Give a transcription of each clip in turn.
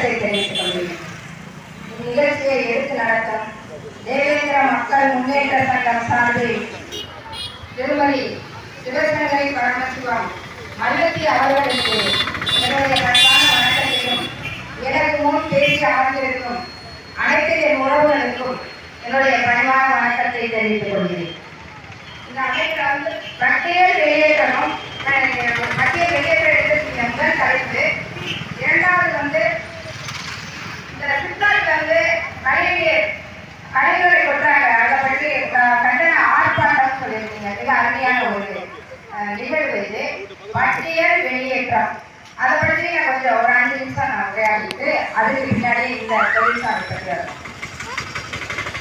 வணக்கத்தை தெரிவித்துக் கொள்கிறேன். இந்நிகழ்ச்சியை எடுத்து நடத்தும் தேவேந்திர மக்கள் முன்னேற்ற சங்கம் சார்பில் திருமதி சிவசங்கரி பரமசிவம் மல்லத்தி அவர்களுக்கு என்னுடைய பண்பான வணக்கத்தையும் எனக்கு முன் பேசி அமர்ந்திருக்கும் அனைத்து என் உறவுகளுக்கும் என்னுடைய பணிவான வணக்கத்தை தெரிவித்துக் கொள்கிறேன். இந்த அமைப்பில் வந்து பட்டியல் வெளியேற்றணும் அஹ் பட்டியல் வெளியேற்ற எடுத்து முதல் தலைப்பு இரண்டாவது வந்து உரையாடிட்டு அதுக்கு பின்னாடி இந்த தொழிற்சாலை பற்றி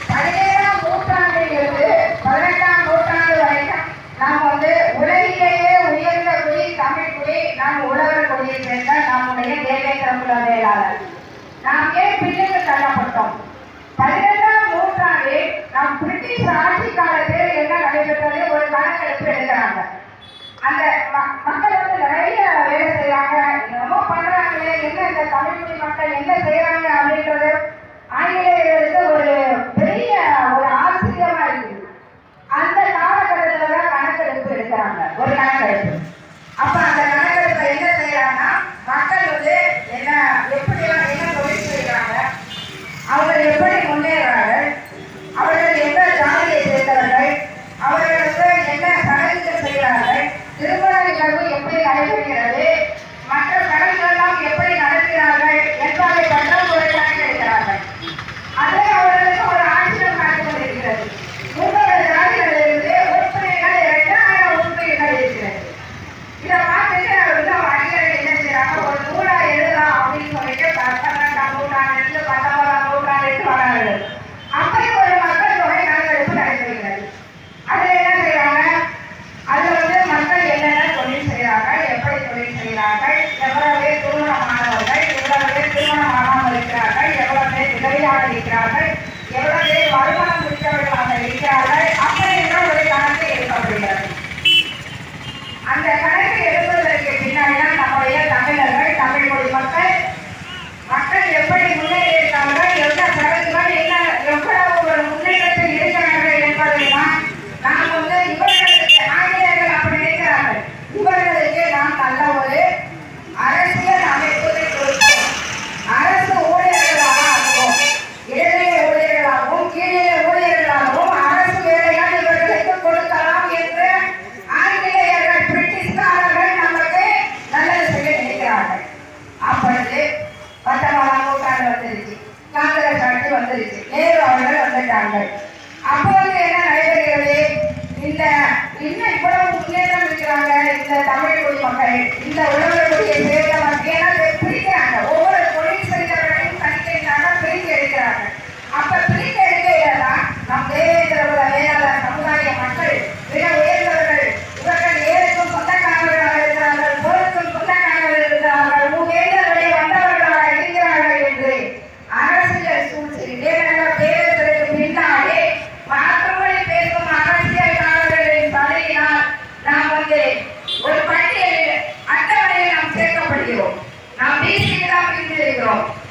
பதினேழாம் நூற்றாண்டிலிருந்து பதினெட்டாம் நூற்றாண்டு வரைக்கும் நாம் வந்து உலகிலேயே உயர்ந்த குடி தமிழ் குடி நாம் உழவர் குடியை சேர்ந்த நம்முடைய தேவேந்திர குல நாம் ஏன் பின்னுக்கு தள்ளப்பட்டோம்? பதினெட்டாம் நூற்றாண்டில் நம் பிரிட்டிஷ் ஆட்சி காலத்தில் என்ன நடைபெற்றது? ஒரு கணக்கெடுப்பு எடுக்கிறாங்க. அந்த ம- மக்கள் வந்து நிறைய வேலை செய்யறாங்க என்னமோ பண்றாங்களே என்ன இந்த தமிழ்மொழி மக்கள் என்ன செய்யறாங்க விதவையாக எவ்வளவு வருமானம் இந்த உலக out.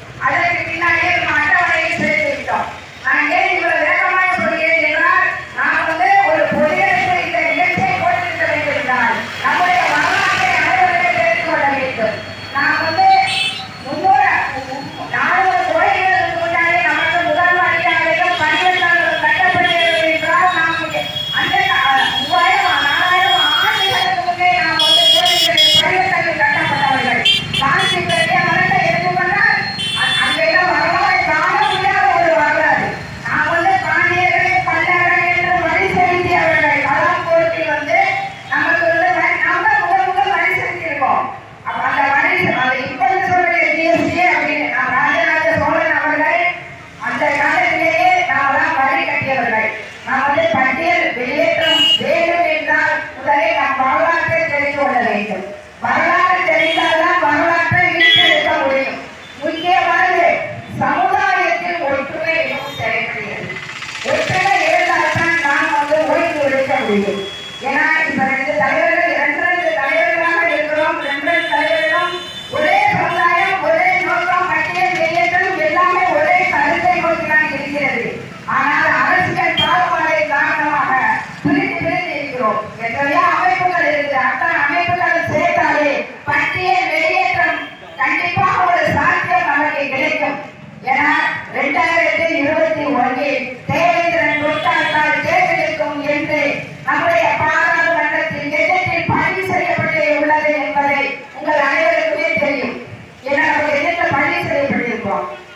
一瓶一瓶给你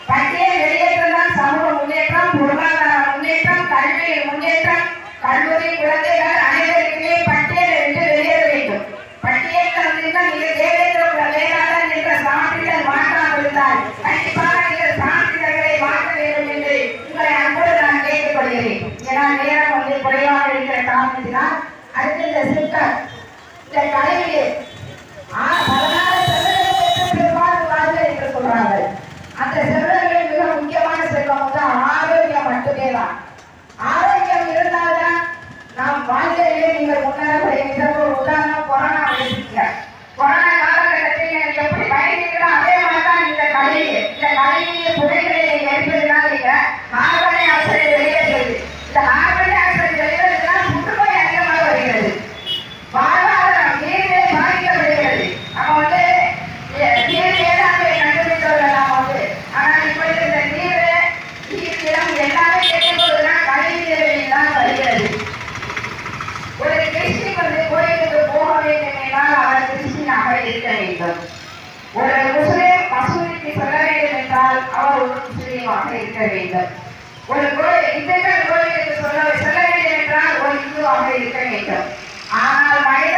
இந்த கலையிலே புகழ் முக்கியமாக இருக்க வேண்டும். ஒரு இதைதான் கோயில் என்று சொல்ல சொல்ல வேண்டும் என்றால் ஒரு இந்துவாக இருக்க வேண்டும். ஆனால் மனித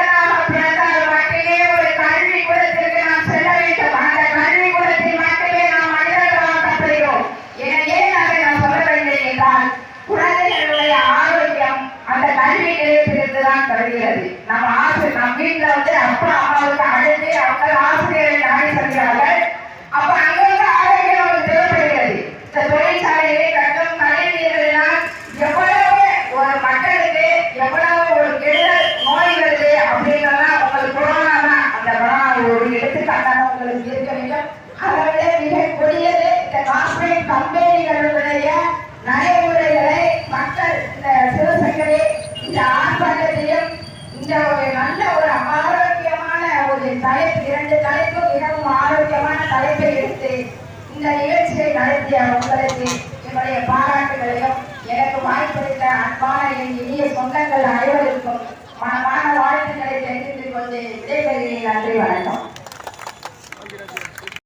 கம்பெனிகளுடைய நடைமுறைகளை மக்கள் இந்த சிவசங்கரி இந்த ஆர்ப்பாட்டத்தையும் இந்த ஒரு நல்ல ஒரு ஆரோக்கியமான ஒரு தலைப்பு இரண்டு தலைப்பும் மிகவும் ஆரோக்கியமான தலைப்பை எடுத்து இந்த நிகழ்ச்சியை நடத்திய உங்களுக்கு என்னுடைய பாராட்டுகளையும் எனக்கு வாய்ப்பளித்த அன்பான என் இனிய சொந்தங்கள் அனைவருக்கும் மனமான வாழ்த்துக்களை தெரிவித்துக் கொண்டு விடைபெறுகிறேன். நன்றி வணக்கம்.